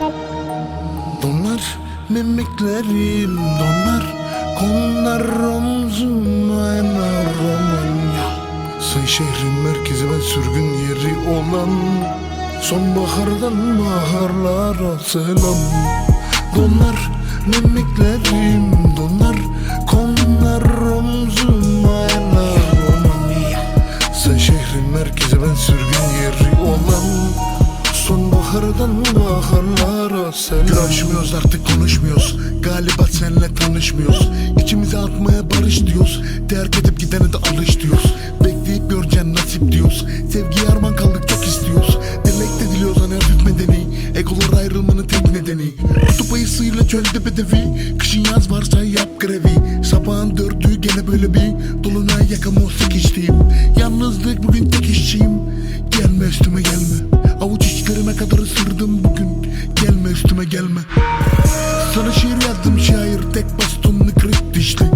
Donar mimiklerim donar Konar omzuma enar Romanya Sen şehrin merkezi ben sürgün yeri olan Sonbahardan baharlara selam. Donar mimiklerim donar Konar omzuma enar Romanya Sen şehrin merkezi ben sürgün yeri olan Sonbahardan baharlara selam. Görüşmüyoruz artık konuşmuyoruz. Galiba senle tanışmıyoruz. İçimize atmaya barış diyoruz. Terk edip gidene de alış diyoruz. Bekleyip göreceğim nasip diyoruz. Sevgiye arman kaldık çok istiyoruz. Dilek de diliyoruz hani hafif medeni. Egolar ayrılmanın tek nedeni. Kutup ayısıyla çölde bedevi Kışın yaz varsa yap grevi. Sabahın dördü gene böyle bir Dolunay yakamoz içtiğim Yalnızlık üstüme gelme. Sana şiir yazdım şair Tek bastonlu kırık dişli.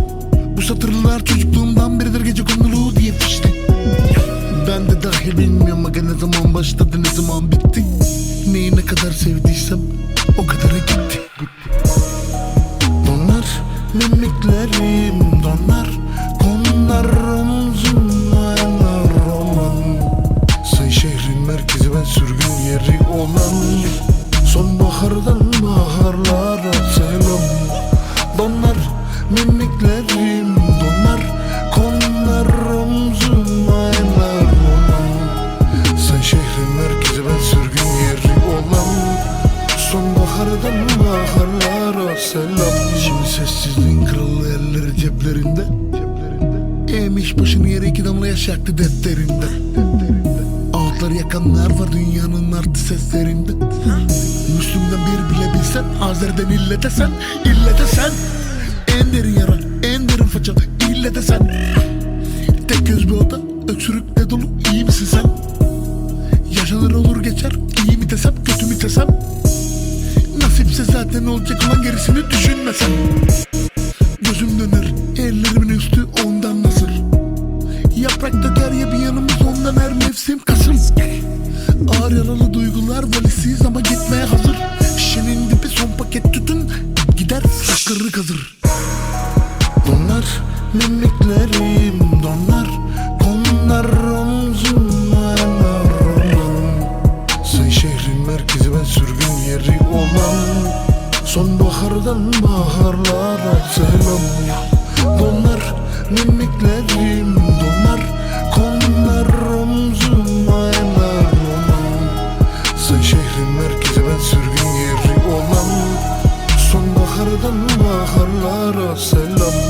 Bu satırlar çocukluğumdan beridir gece konulu diye pişti. Ben de dahil bilmiyorum aga ne zaman başladı ne zaman bitti. Neyi ne kadar sevdiysem o kadarı gitti. Donar mimiklerim donar Konar Sonbahardan baharlara selam. Donar mimiklerim donar Konar omzuma enar roman Sen şehrin merkezi ben sürgün yeri olan. Sonbahardan baharlara selam. Şimdi sessizliğin kralı elleri ceplerinde. Eğmiş başını yere iki damla yaş yaktı defterinde Ağıtları yakanlar var dünyanın artı seslerinde. Müslüm'den bir bile bilsen Azer'den ille desen ille desen En derin yara en derin faça ille desen Tek göz bir oda öksürükle dolu iyi misin sen? Yaşanır olur geçer iyi mi desem kötü mü desem? Nasipse zaten olacak olan gerisini düşünmesem. Gözüm döner ellerimin üstü ondan nasır. Yaprak döker ya bir yanımız ondan her mevsim Kasım Ağır yaralı duygular valisiz ama gitmeye hazır. Şişenin dibi son paket tütün. Gider sakırı kazır Donar mimiklerim donar Konar omzuma Sen şehrin merkezi ben sürgün yeri olan. Sonbahardan baharlara selam. Donar mimiklerim donar baharlara selam